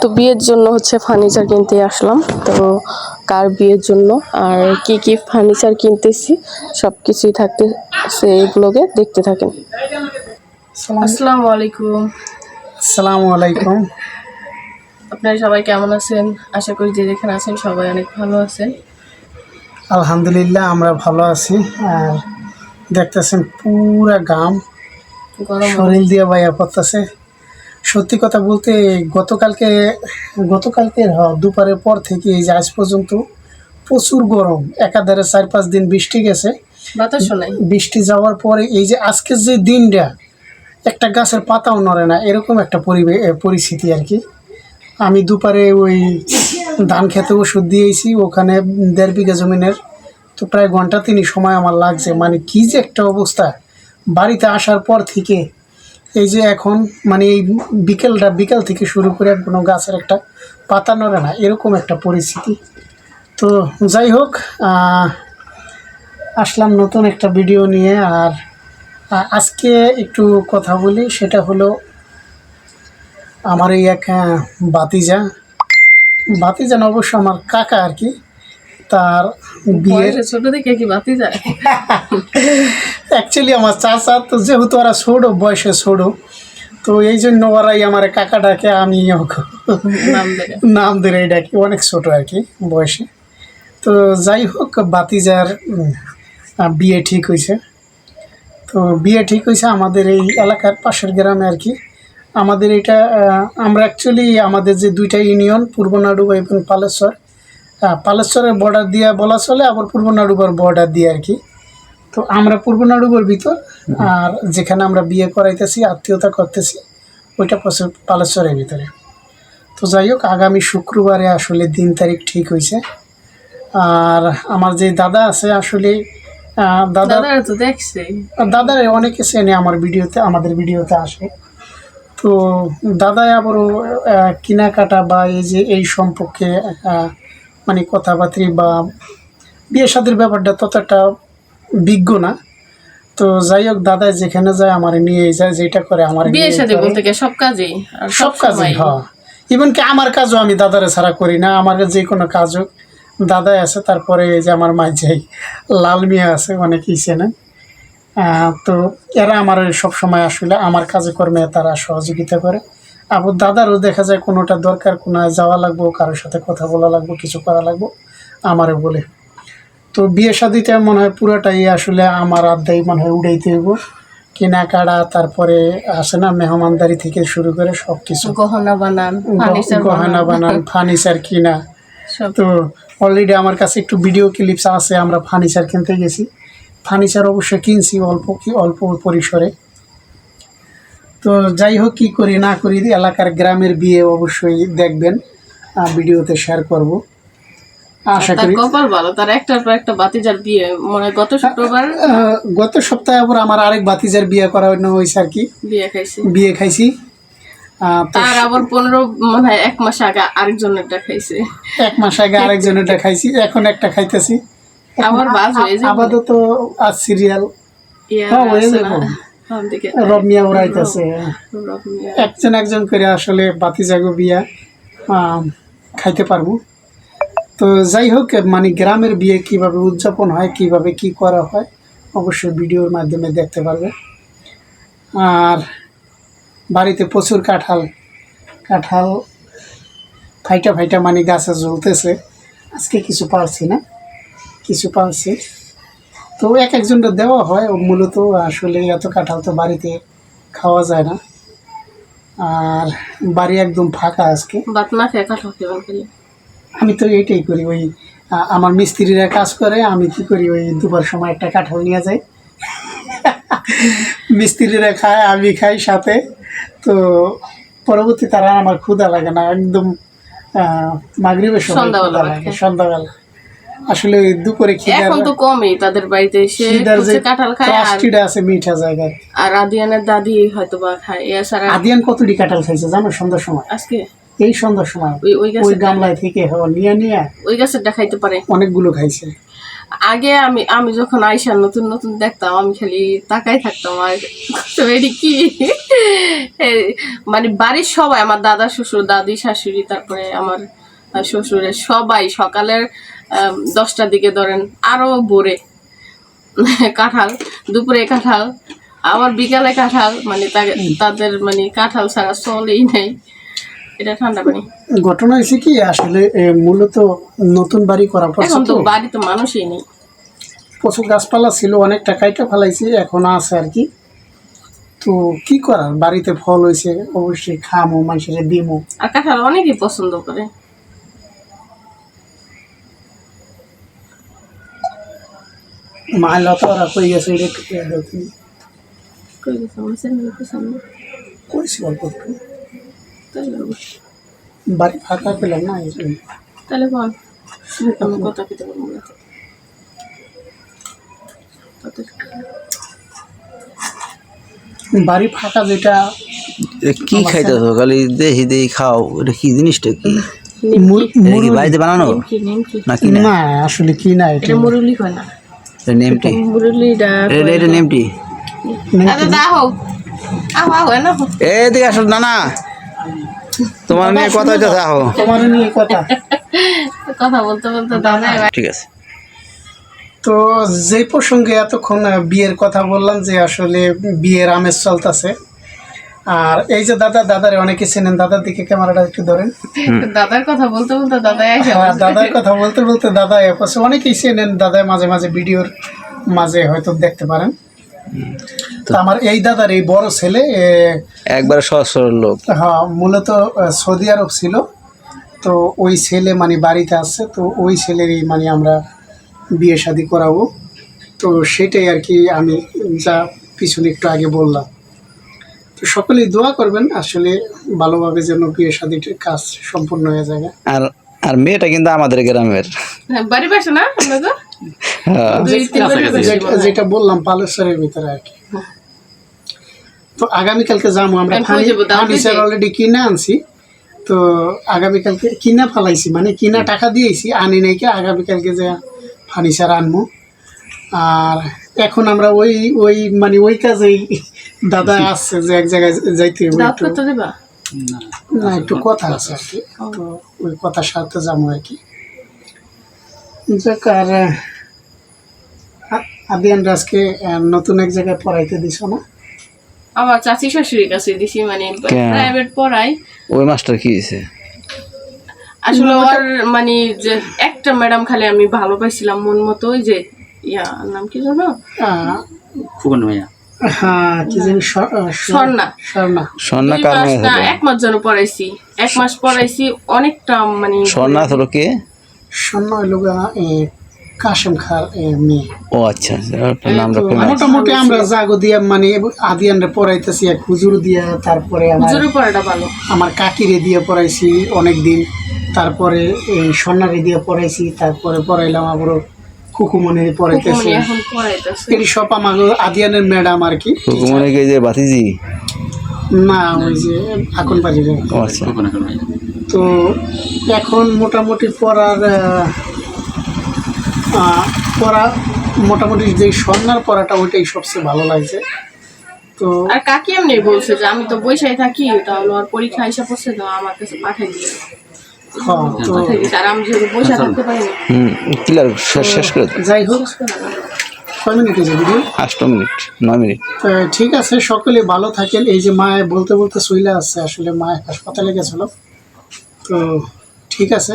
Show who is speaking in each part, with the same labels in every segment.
Speaker 1: তো বিয়ের জন্য হচ্ছে ফার্নিচার কিনতে আসলাম। তো কার বিয়ের জন্য আর কি কি ফার্নিচার কিনতেছি সব কিছুই থাকতে সেই ব্লগে দেখতে থাকেন। আসসালামু আলাইকুম।
Speaker 2: আসসালামু আলাইকুম।
Speaker 1: আপনারা সবাই কেমন আছেন? আশা করি যে যেখানে আছেন সবাই অনেক ভালো আছেন।
Speaker 2: আলহামদুলিল্লাহ আমরা ভালো আছি। আর দেখতেছেন পুরা গাম।
Speaker 1: গরম
Speaker 2: শরীর দিয়ে বাইয়া পড়তেছে। সত্যি কথা বলতে গতকালকে গতকালকে হ, দুপুরের পর থেকে এই যে আজ পর্যন্ত প্রচুর গরম। একাধারে চার পাঁচ দিন বৃষ্টি গেছে। বৃষ্টি যাওয়ার পরে এই যে আজকের যে দিনটা একটা গাছের পাতাও নড়ে না এরকম একটা পরিস্থিতি আর কি। আমি দুপারে ওই ধান খেতে ওষুধ দিয়েছি ওখানে দেড় বিঘা জমিনের। তো প্রায় ঘণ্টা তিনই সময় আমার লাগছে। মানে কি যে একটা অবস্থা। বাড়িতে আসার পর থেকে এই যে এখন মানে এই বিকেলটা, বিকেল থেকে শুরু করে কোনো গাছের একটা পাতা নড়ে না, এরকম একটা পরিস্থিতি। তো যাই হোক আসলাম নতুন একটা ভিডিও নিয়ে আর আজকে একটু কথা বলি, সেটা হলো আমার এই এক বাতিজা ভাতিজা না, অবশ্য আমার কাকা আর কি। তার বিয়ের
Speaker 1: ছোট থেকে কি বাতি যায়?
Speaker 2: অ্যাকচুয়ালি আমার চাচা তো যেহেতু ওরা ছোটো বয়সে ছোটো তো এই জন্য ওরাই আমার কাকা ডাকে আমি
Speaker 1: নাম দেবে
Speaker 2: নাম ধরে ডাকি অনেক ছোট আর কি বয়সে। তো যাই হোক বাতিজার বিয়ে ঠিক হয়েছে। তো বিয়ে ঠিক হয়েছে আমাদের এই এলাকার পাশের গ্রামে আর কি। আমাদের এটা আমরা অ্যাকচুয়ালি আমাদের যে দুইটা ইউনিয়ন পূর্বনাড়ু এবং পালেশ্বর পালেশ্বরের বর্ডার দিয়ে বলা চলে আবার পূর্ব নাডুবার বর্ডার দিয়ে আর কি। তো আমরা পূর্ব নাডুবার ভিতর আর যেখানে আমরা বিয়ে করাইতেছি আত্মীয়তা করতেছি ওইটা পালেশ্বরের ভিতরে। তো যাই হোক আগামী শুক্রবারে আসলে দিন তারিখ ঠিক হয়েছে আর আমার যে দাদা আছে আসলে দাদা
Speaker 1: তো দেখছে।
Speaker 2: দাদার অনেকে চেনে আমার ভিডিওতে আমাদের ভিডিওতে আসে। তো দাদাই আবারও কেনাকাটা বা এই যে এই সম্পর্কে মানে কথাবার্তি বা বিয়ে শাদির ব্যাপারটা ততটা বিজ্ঞ না। তো যাই হোক দাদা যেখানে যায় আমার নিয়ে যায় যেটা করে আমার
Speaker 1: বিয়ের সাথে বলতে গিয়ে সব কাজেই?
Speaker 2: সব কাজে
Speaker 1: সময়।
Speaker 2: হ্যাঁ। ইভেন কি আমার কাজও আমি দাদারে ছাড়া করি না আমার যে কোনো কাজ হোক। দাদাই আছে তারপরে এই যে আমার মা যাই লাল মিয়া আছে অনেকেই চেনেন আহ, তো এরা আমার সব সময় আসলে আমার কাজে কর্মে তারা সহযোগিতা করে। আবার দাদারও দেখা যায় কোনোটা দরকার কোনো যাওয়া লাগবো কারোর সাথে কথা বলা লাগবো কিছু করা লাগবো আমারে বলে। তো বিয়ে শাদিতে মনে হয় পুরোটাই আসলে আমার আড্ডাই মনে হয় উড়াইতে হইব। কেনাকাটা তারপরে আসে না মেহমানদারি থেকে শুরু করে সব কিছু
Speaker 1: গহনা বানান
Speaker 2: গহনা বানান ফার্নিচার কিনা। তো অলরেডি আমার কাছে একটু ভিডিও ক্লিপস আছে আমরা ফার্নিচার কিনতে গেছি। ফার্নিচার অবশ্যই কিনছি অল্প কি অল্প পরিসরে। তো যাই হোক কী করি না করি এলাকার গ্রামের বিয়ে অবশ্যই দেখবেন ভিডিওতে শেয়ার করব। আশা করি
Speaker 1: কপাল ভালো তার একটার পর একটা বাতিজার বিয়ে মানে গত শুক্রবার
Speaker 2: গত সপ্তাহে আবার আমার আরেক ভাতিজার বিয়ে করা হয়েছে আর কি।
Speaker 1: বিয়ে খাইছে।
Speaker 2: বিয়ে খাইছি।
Speaker 1: তার আবার পনেরো মনে হয় এক মাস আগে আরেকজনেরটা খাইছে।
Speaker 2: এক মাস আগে আরেকজনেরটা খাইছি এখন একটা খাইতেছি।
Speaker 1: আবার বাজ হয়ে
Speaker 2: আপাতত আজ সিরিয়াল হ্যাঁ, হয়ে যাব। রব মিয়া উড়াইতেছে। একজন একজন করে আসলে বাতি জাগো বিয়া খাইতে পারব। তো যাই হোক মানে গ্রামের বিয়ে কীভাবে উদযাপন হয় কীভাবে কি করা হয় অবশ্যই ভিডিওর মাধ্যমে দেখতে পারবে। আর বাড়িতে প্রচুর কাঁঠাল কাঁঠাল ফাইটা ফাইটা মানে গাছে জ্বলতেছে। আজকে কিছু পারছি না কিছু পারছি। তো এক একজনটা দেওয়া হয় মূলত আসলে এত কাঁঠাল তো বাড়িতে খাওয়া যায় না। আর বাড়ি একদম ফাঁকা আজকে। আমি তো এটাই করি ওই আমার মিস্ত্রিরা কাজ করে আমি কি করি ওই দুপুর সময় একটা কাঁঠাল নিয়ে যাই। মিস্ত্রিরা খায় আমি খাই সাথে। তো পরবর্তী তারা আমার ক্ষুধা লাগে না একদম মাগরিবের সময়
Speaker 1: সন্ধ্যাবেলা।
Speaker 2: আসলে দুপুরে খিদার
Speaker 1: এখন তো কমই তাদের বাড়িতে সে
Speaker 2: খিদার যে
Speaker 1: কাঁঠাল খায় আর
Speaker 2: ট্রাস্টিটা আছে মিঠা জায়গায়।
Speaker 1: আর আদিয়ানের দাদি হয়তো বা খায় এছাড়া
Speaker 2: আদিয়ান কতটি কাঁঠাল খাইছে জানো সন্ধ্যার সময়?
Speaker 1: আজকে?
Speaker 2: এই সন্ধ্যার সময়।
Speaker 1: ওই ওই
Speaker 2: গামলায় থেকে নিয়ে নিয়ে
Speaker 1: ওই গাছেরটা খাইতে পারে।
Speaker 2: অনেকগুলো খাইছে।
Speaker 1: আগে আমি আমি যখন আইসা নতুন নতুন দেখতাম আমি খালি তাকাই থাকতাম আর এটি কি? মানে বাড়ির সবাই আমার দাদা শ্বশুর দাদি শাশুড়ি তারপরে আমার শ্বশুরের সবাই সকালের দশটার দিকে ধরেন আরও ভোরে। কাঁঠাল দুপুরে কাঁঠাল আবার বিকালে কাঁঠাল মানে তা- তাদের মানে কাঁঠাল ছাড়া চলেই নাই। এটা ঠান্ডা পানি।
Speaker 2: ঘটনা হয়েছে কি আসলে মূলত নতুন বাড়ি করা
Speaker 1: এখন তো
Speaker 2: তো।
Speaker 1: বাড়িতে মানুষই নেই।
Speaker 2: প্রচুর গাছপালা ছিল অনেক টাকাইটা ফেলাইছি এখন আছে আর কি। তো কি করার? বাড়িতে ফল হয়েছে অবশ্যই খামো মানুষের দিমো
Speaker 1: আর কাঁঠাল অনেকেই পছন্দ করে।
Speaker 2: কই গেছে এটা একটু খেয়ে দাও তুমি
Speaker 1: কই গেছে? আমার ছেলেমেয়ের সামনে?
Speaker 2: কইছি অল্প একটু। বাড়ি ফাঁকা পেলাম না এই
Speaker 1: তাহলে বল আমি কথা পেতে পারব না। তো। তাতে-
Speaker 2: বাড়ি ফাঁকা যেটা
Speaker 3: এটা কি খাইতেছো? খালি দেখি দেখি খাও এটা কি জিনিসটা কি? বাড়িতে বানানো? না কি না?
Speaker 2: আসলে কি না এটা
Speaker 1: এটা মুরুলি হয় না।
Speaker 3: এটা নেমটি এটা নেমটি
Speaker 1: আচ্ছা
Speaker 3: এদিকে আসো না না তোমার নিয়ে কথা হইতে আহো।
Speaker 2: তোমার নিয়ে কথা।
Speaker 1: কথা বলতে বলতে দাদা
Speaker 3: ঠিক আছে।
Speaker 2: তো যে প্রসঙ্গে এতক্ষণ বিয়ের কথা বললাম যে আসলে বিয়ের আমেজ চলতেছে আর এই যে দাদা দাদারে অনেকে চেনেন দাদার দিকে ক্যামেরাটা একটু ধরেন।
Speaker 1: দাদার কথা বলতে বলতে দাদা
Speaker 2: দাদার কথা বলতে বলতে দাদা এপাশে অনেকেই চেনেন দাদা মাঝে মাঝে ভিডিওর মাঝে হয়তো দেখতে পারেন। তো আমার এই দাদার এই বড় ছেলে
Speaker 3: একবারে সহজ সরল লোক।
Speaker 2: হ্যাঁ মূলত সৌদি আরব ছিল। তো ওই ছেলে মানে বাড়িতে আসছে তো ওই ছেলেরই মানে আমরা বিয়ে শাদি করাবো। তো সেটাই আর কি আমি যা পিছনে একটু আগে বললাম। তো সকলেই দোয়া করবেন আসলে ভালোভাবে যেন বিয়ে শাদিটির কাজ সম্পূর্ণ হয়ে যায়।
Speaker 3: আর আর মেয়েটা কিন্তু আমাদের গ্রামের।
Speaker 1: হ্যাঁ, বাড়ি পাশে না
Speaker 3: হ্যাঁ।
Speaker 2: যেটা- বললাম পালেশ্বরের ভিতরে আর কি। তো আগামীকালকে যাব আমরা ফার্নিচার অলরেডি কিনে আনছি। তো আগামীকালকে কিনা ফেলাইছি মানে কিনা টাকা দিয়েছি আনি নাই কি আগামীকালকে যে ফার্নিচার আনব আর এখন আমরা ওই ওই মানে ওই কাজেই দাদা আসছে যে এক জায়গায় যাইতে হবে না একটু কথা আছে আর কি। তো ওই কথার সাথে যাব আর কি। যাক আর আ- আদিয়ান রাজকে নতুন এক জায়গায় পড়াইতে দিছ না?
Speaker 1: আমার চাচি শাশুড়ির কাছে দিছি মানে প্রাইভেট পড়াই
Speaker 3: ওই মাস্টার কি হয়েছে
Speaker 1: আসলে ওর মানে যে একটা ম্যাডাম খালি আমি ভালো পাইছিলাম মন মতো ওই যে ইয়া নাম কি জানো
Speaker 2: আহ, হ্যাঁ কি জানি স- আহ, স-
Speaker 1: স্বর্ণা।
Speaker 2: স্বর্ণা
Speaker 3: স্বর্ণা কার
Speaker 1: মাস
Speaker 3: মেয়ে
Speaker 1: না
Speaker 3: হলো
Speaker 1: এক মাস যেন পড়াইছি। এক মাস পড়াইছি অনেকটা মানে
Speaker 3: স্বর্ণা হলো কে?
Speaker 2: স্বর্ণা হইল কাশেম খার মেয়ে।
Speaker 3: ও আচ্ছা আচ্ছা, ওর নামটা
Speaker 2: তো
Speaker 3: famous।
Speaker 2: মোটামুটি আমরা জাগো দিয়া মানে আদিয়ানরে পড়াইতেছি এক হুজুর দিয়া তারপরে আমার
Speaker 1: হুজুরের পড়াটা ভালো।
Speaker 2: আমার কাকিরে দিয়ে পড়াইছি অনেক দিন তারপরে এই স্বর্ণারে দিয়ে পড়াইছি তারপরে পড়াইলাম আবারও কুকুমনি পড়াইতেছি।
Speaker 1: কুকুমনি এখন পড়াইতেছে।
Speaker 2: এটি সব আমার আদিয়ানের ম্যাডাম আর কি।
Speaker 3: হুকুমনে কে যে বাতিজি?
Speaker 2: না ওই যে এখন বাজে
Speaker 3: আচ্ছা।
Speaker 2: তো এখন মোটামুটি পড়ার পড়া মোটামুটি যে স্বর্ণার পড়াটা ওইটাই সবচেয়ে ভালো লাগছে। তো
Speaker 1: আর কাকি এমনি বলছে যে আমি তো বৈশাই থাকি তাহলে ওর পরীক্ষা হিসাব করছে তো আমার কাছে পাঠাই দিয়ে
Speaker 3: ক্লিয়ার শেষ শেষ করে
Speaker 2: যাই হোক কয় মিনিট
Speaker 3: আষ্ট নয় মিনিট।
Speaker 2: ঠিক আছে সকলে ভালো থাকেন। এই যে মায়ে বলতে বলতে চলে আসছে আসলে মায়ের হাসপাতালে গেছিল। তো ঠিক আছে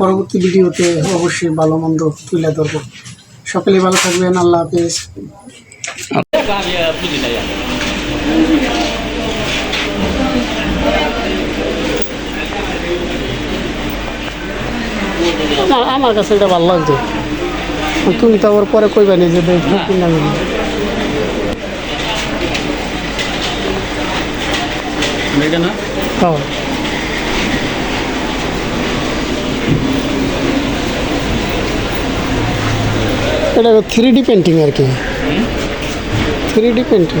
Speaker 2: পরবর্তী ভিডিওতে অবশ্যই ভালো মন্দ তুলে ধরবো। সকলে ভালো থাকবেন আল্লাহ হাফিজ। আমার আমার কাছে এটা ভালো লাগছে। তুমি তো আবার পরে কইবা নি যে কিনা মিলি হ্যাঁ। এটা থ্রি ডি পেন্টিং আর কি। থ্রি ডি পেন্টিং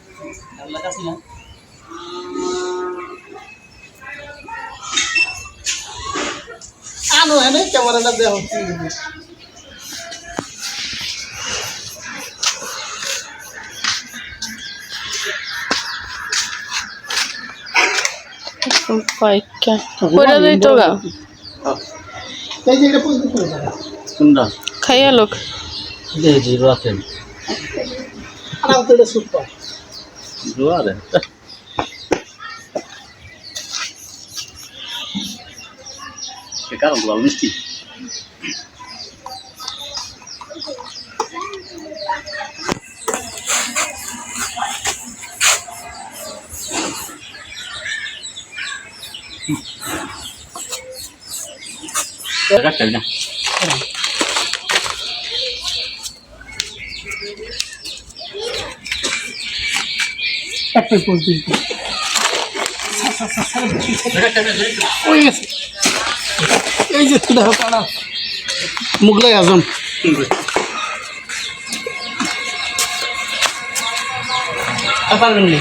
Speaker 2: আনো এনে ক্যামেরাটা দেওয়া হচ্ছে
Speaker 1: পাইকা করে দেই তো গা
Speaker 2: এই যে এটা বুঝতে পারে
Speaker 4: কোনটা?
Speaker 1: খাইয়া লোক।
Speaker 4: দেখি রাতেন
Speaker 2: আনা তো এটা সুপার
Speaker 4: জোয়ারে কারণ ভালো মিষ্টি না
Speaker 2: পোলট্রি এই যে দেখো কারা মুগলাই আজম।
Speaker 4: পারবেন না